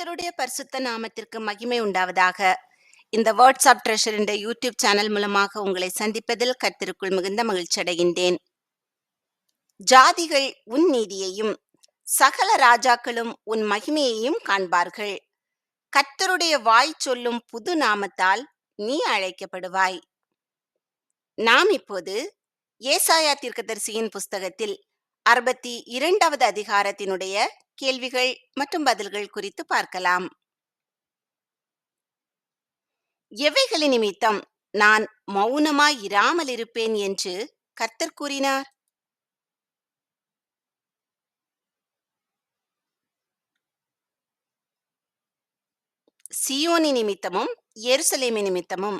கர்த்தருடைய பரிசுத்த நாமத்திற்கு மகிமை உண்டாவதாக. இந்த வாட்ஸ்அப் ட்ரெஷர் என்ற யூடியூப் சேனல் மூலமாக உங்களை சந்திப்பதில் கர்த்தருக்குள் மிகுந்த மகிழ்ச்சி அடைகின்றேன். ஜாதிகள் உன் நீதியையும் சகல ராஜாக்களும் உன் மகிமையையும் காண்பார்கள். கர்த்தருடைய வாய் சொல்லும் புது நாமத்தால் நீ அழைக்கப்படுவாய். நாம் இப்போது ஏசாயா தீர்க்கதரிசியின் புஸ்தகத்தில் அறுபத்தி இரண்டாவது அதிகாரத்தினுடைய கேள்விகள் மற்றும் பதில்கள் குறித்து பார்க்கலாம். எவைகளின் நிமித்தம் நான் மௌனமாய் இராமல் இருப்பேன் என்று கர்த்தர் கூறினார்? சியோனி நிமித்தமும் எருசலேமி நிமித்தமும்.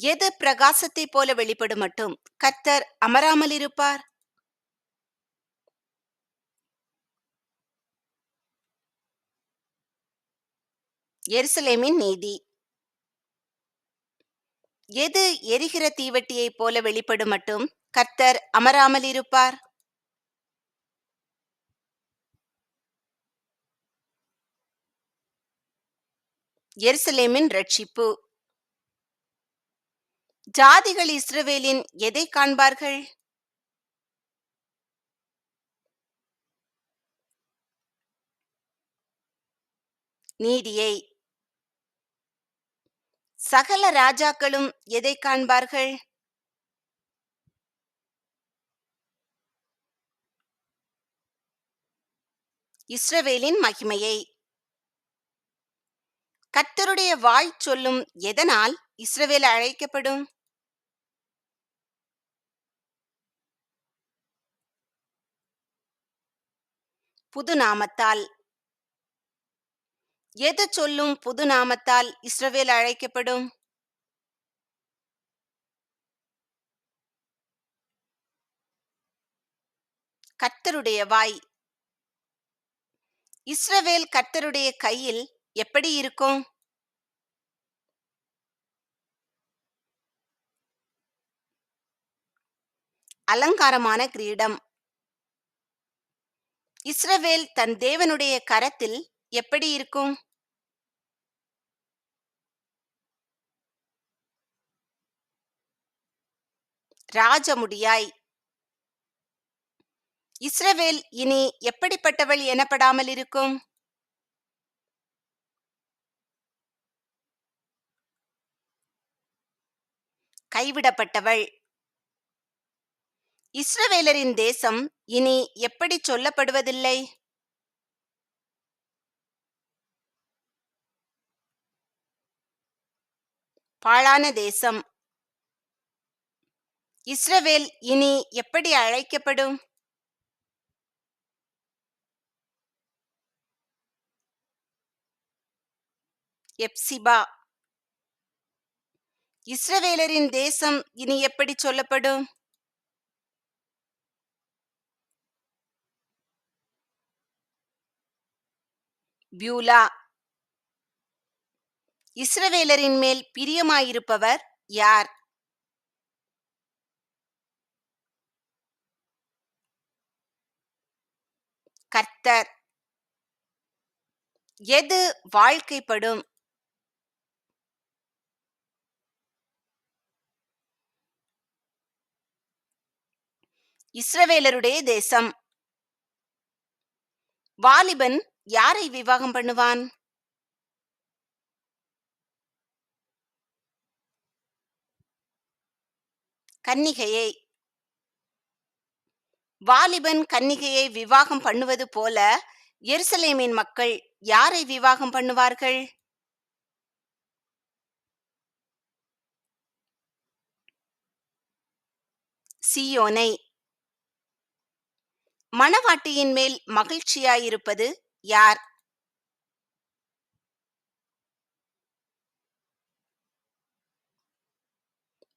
எது பிரகாசத்தை போல வெளிப்படும் மட்டும் கர்த்தர் அமராமல் இருப்பார்? எருசலேமின் நீதி. எது எரிகிற தீவட்டியைப் போல வெளிப்படும் மட்டும் கர்த்தர் அமராமல் இருப்பார். எருசலேமின் ரட்சிப்பு ஜாதிகள் இஸ்ரவேலின் எதை காண்பார்கள்? நீதியை. சகல ராஜாக்களும் எதை காண்பார்கள்? இஸ்ரவேலின் மகிமையை. கத்தருடைய வாய் சொல்லும் எதனால் இஸ்ரவேல் அழைக்கப்படும்? புது நாமத்தால் எது சொல்லும் புது நாமத்தால் இஸ்ரவேல் அழைக்கப்படும்? கர்த்தருடைய வாய். இஸ்ரவேல் கர்த்தருடைய கையில் எப்படி இருக்கும்? அலங்காரமான கிரீடம். இஸ்ரவேல் தன் தேவனுடைய கரத்தில் எப்படி இருக்கும்? ராஜமுடியாய். இஸ்ரவேல் இனி எப்படிப்பட்டவள் எனப்படாமல் இருக்கும்? கைவிடப்பட்டவள். இஸ்ரவேலரின் தேசம் இனி எப்படி சொல்லப்படுவதில்லை? பாழான தேசம். இஸ்ரவேல் இனி எப்படி அழைக்கப்படும்? எப்சிபா. இஸ்ரவேலரின் தேசம் இனி எப்படி சொல்லப்படும்? பியூலா. இஸ்ரவேலரின் மேல் பிரியமாயிருப்பவர் யார்? கர்த்தர். எது வாழ்க்கைப்படும்? இஸ்ரவேலருடைய தேசம். வாலிபன் யாரை விவாகம் பண்ணுவான்? கன்னிகையை. வாலிபன் கன்னிகையை விவாகம் பண்ணுவது போல எருசலேமின் மக்கள் யாரை விவாகம் பண்ணுவார்கள்? சியோனை. மணவாட்டியின் மேல் மகிழ்ச்சியாயிருப்பது யார்?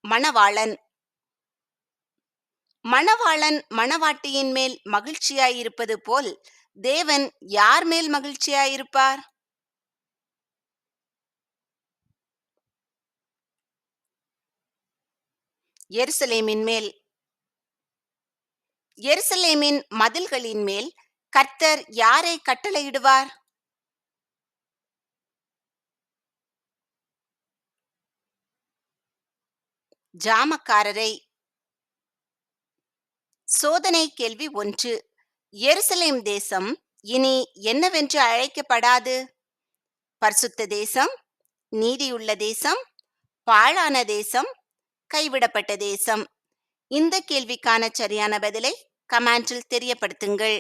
மணவாளன். மணவாளன் மணவாட்டியின் மேல் மகிழ்ச்சியாயிருப்பது போல் தேவன் யார் மேல் மகிழ்ச்சியாயிருப்பார்? எருசலேமின் மேல். எருசலேமின் மதில்களின் மேல் கர்த்தர் யாரை கட்டளையிடுவார்? ஜாமக்காரரை சோதனை கேள்வி ஒன்று. எருசலேம் தேசம் இனி என்னவென்று அழைக்கப்படாது? பரிசுத்த தேசம் நீதியுள்ள தேசம் பாழான தேசம் கைவிடப்பட்ட தேசம். இந்த கேள்விக்கான சரியான பதிலை கமாண்டில் தெரியப்படுத்துங்கள்.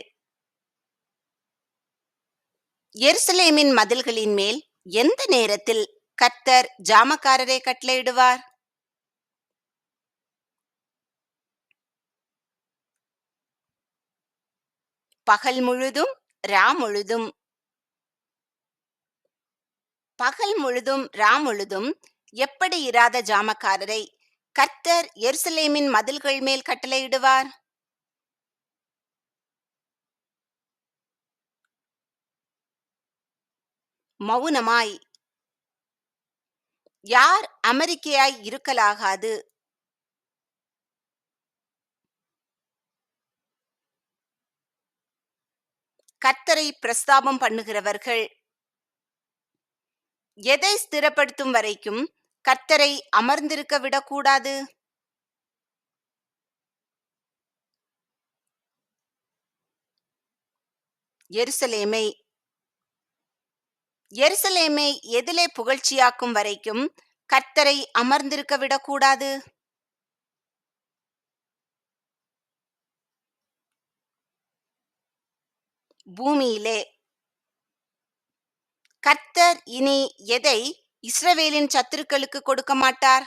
எருசலேமின் மதில்களின் மேல் எந்த நேரத்தில் கர்த்தர் ஜாமக்காரரை கட்டளையிடுவார்? பகல் முழுதும் ரா முழுதும். பகல் முழுதும் ரா முழுதும் எப்படி இராத ஜாமக்காரரை? கர்த்தர் எருசலேமின் மதில்கள் மேல் கட்டளையிடுவார். மௌனமாய். யார் அமெரிக்கையாய் இருக்கலாகாது. கர்த்தரை பிரஸ்தாபம் பண்ணுகிறவர்கள். எதை ஸ்திரப்படுத்தும் வரைக்கும் கர்த்தரை அமர்ந்திருக்க விடக்கூடாது? எருசலேமை. எருசலேமை எதிலே புகழ்ச்சியாக்கும் வரைக்கும் கர்த்தரை அமர்ந்திருக்க விடக்கூடாது? பூமியிலே. கர்த்தர் இனி எதை இஸ்ரவேலின் சத்துருக்களுக்கு கொடுக்க மாட்டார்?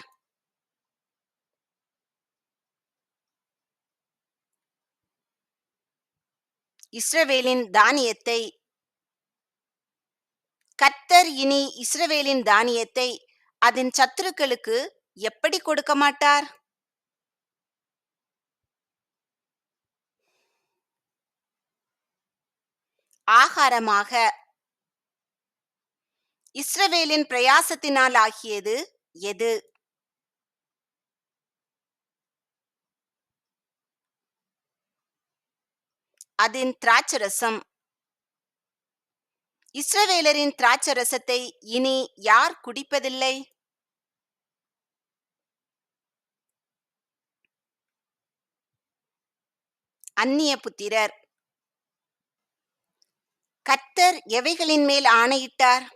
இஸ்ரவேலின் தானியத்தை. கர்த்தர் இனி இஸ்ரவேலின் தானியத்தை அதன் சத்துருக்களுக்கு எப்படி கொடுக்க மாட்டார்? ஆகாரமாக. இஸ்ரவேலின் பிரயாசத்தினால் ஆகியது எது? அதன் திராட்சரசம். இஸ்ரவேலரின் திராட்சரசத்தை இனி யார் குடிப்பதில்லை? அந்நிய புத்திரர். கர்த்தர் எவைகளின் மேல் ஆணையிட்டார்?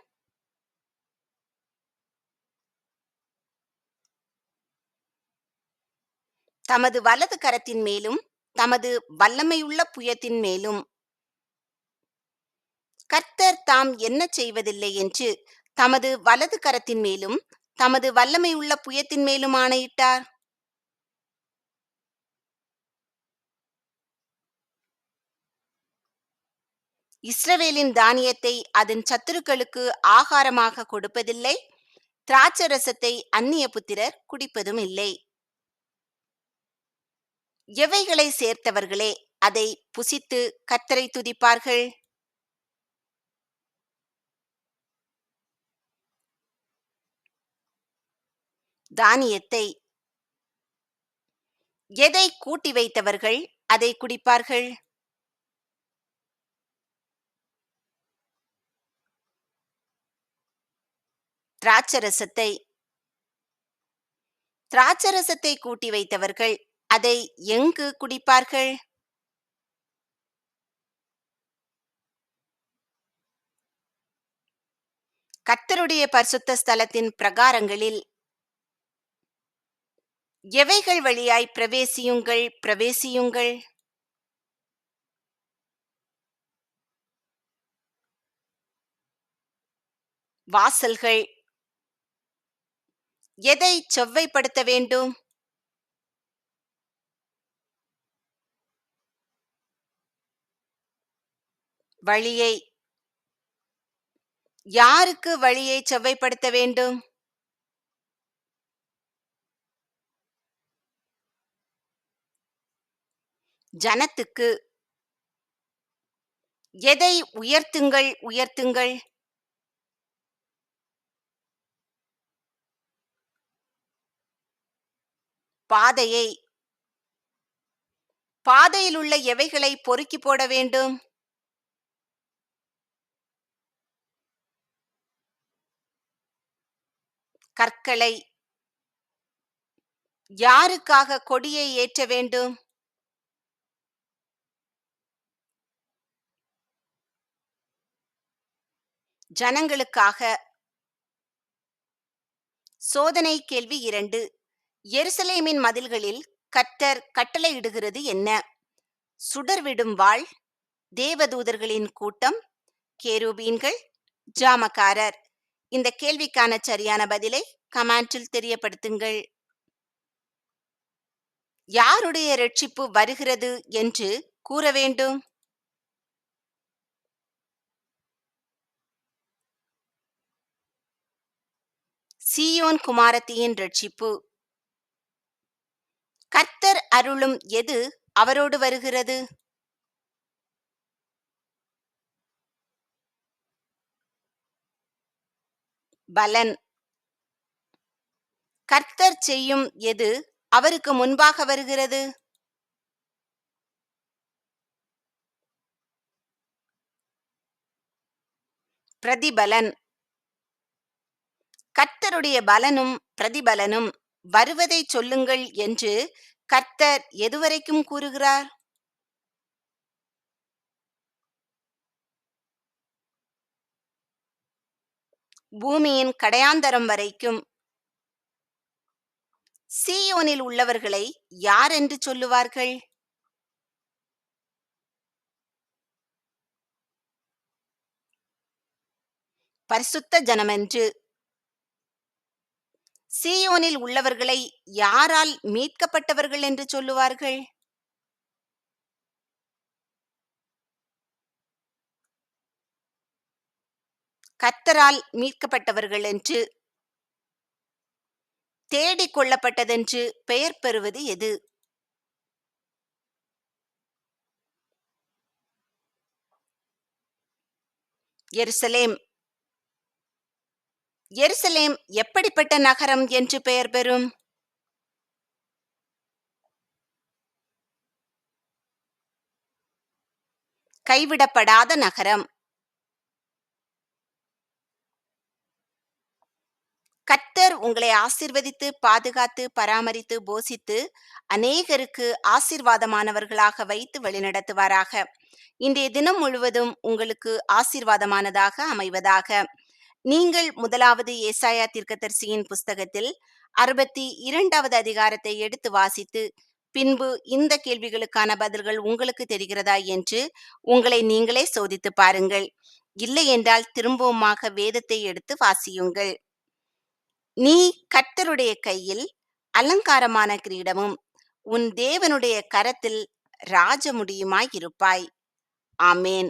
தமது வலது கரத்தின் மேலும் தமது வல்லமையுள்ள புயத்தின் மேலும். கர்த்தர் தாம் என்ன செய்வதில்லை என்று தமது வலது கரத்தின் மேலும் தமது வல்லமையுள்ள புயத்தின் மேலும் ஆணையிட்டார். இஸ்ரவேலின் தானியத்தை அதன் சத்துருக்களுக்கு ஆகாரமாக கொடுப்பதில்லை. திராட்சரசத்தை அந்நிய புத்திரர் குடிப்பதும் இல்லை. எவைகளை சேர்த்தவர்களே அதை புசித்து கத்தரை துதிப்பார்கள்? தானியத்தை எதை கூட்டி வைத்தவர்கள் அதை குடிப்பார்கள்? திராட்சரசத்தை திராட்சரசத்தை கூட்டி வைத்தவர்கள் அதை எங்கு குடிப்பார்கள்? கத்தருடைய பரிசுத்த ஸ்தலத்தின் பிரகாரங்களில் எவைகள் வழியாய் பிரவேசியுங்கள் பிரவேசியுங்கள்? வாசல்கள் எதை செவ்வைப்படுத்த வேண்டும்? வழியை. யாருக்கு வழியை செவ்வைப்படுத்த வேண்டும்? ஜனத்துக்கு. எதை உயர்த்துங்கள் உயர்த்துங்கள்? பாதையை. பாதையில் உள்ள எவைகளை பொறுக்கி போட வேண்டும்? கற்களை. யாருக்காக கொடியை ஏற்ற வேண்டும்? ஜனங்களுக்காக. சோதனை கேள்வி இரண்டு. எருசலேமின் மதில்களில் கர்த்தர் கட்டளையிடுகிறது என்ன? சுடர்விடும் வாள் தேவதூதர்களின் கூட்டம் கேரூபீன்கள் ஜாமக்காரர். இந்த கேள்விக்கான சரியான பதிலை கமாண்டில் தெரியப்படுத்துங்கள். யாருடைய ரட்சிப்பு வருகிறது என்று கூற வேண்டும்? சீயோன் குமாரத்தியின் ரட்சிப்பு கர்த்தர் அருளும் எது அவரோடு வருகிறது? பலன். கர்த்தர் செய்யும் எது அவருக்கு முன்பாக வருகிறது? பிரதிபலன். கர்த்தருடைய பலனும் பிரதிபலனும் வருவதை சொல்லுங்கள் என்று கர்த்தர் எதுவரைக்கும் கூறுகிறார்? பூமியின் கடையாந்தரம் வரைக்கும். சீயோனில் உள்ளவர்களை யார் என்று சொல்லுவார்கள்? பரிசுத்த ஜனமென்று சீயோனில் உள்ளவர்களை யாரால் மீட்கப்பட்டவர்கள் என்று சொல்லுவார்கள்? கர்த்தரால் மீட்கப்பட்டவர்கள் என்று தேடிக் கொள்ளப்பட்டதென்று பெயர் பெறுவது எது? எருசலேம் எருசலேம் எப்படிப்பட்ட நகரம் என்று பெயர் பெறும்? கைவிடப்படாத நகரம். கர்த்தர் உங்களை ஆசிர்வதித்து பாதுகாத்து பராமரித்து போசித்து அநேகருக்கு ஆசிர்வாதமானவர்களாக வைத்து வழிநடத்துவாராக. இன்றைய தினம் முழுவதும் உங்களுக்கு ஆசிர்வாதமானதாக அமைவதாக. நீங்கள் முதலாவது ஏசாயா தீர்க்கதரிசியின் புஸ்தகத்தில் அறுபத்தி இரண்டாவது அதிகாரத்தை எடுத்து வாசித்து பின்பு இந்த கேள்விகளுக்கான பதில்கள் உங்களுக்கு தெரிகிறதா என்று உங்களை நீங்களே சோதித்து பாருங்கள். இல்லை என்றால் திரும்பவுமாக வேதத்தை எடுத்து வாசியுங்கள். நீ கர்த்தருடைய கையில் அலங்காரமான கிரீடமும் உன் தேவனுடைய கரத்தில் ராஜமுடியுமாய் இருப்பாய் ஆமேன்.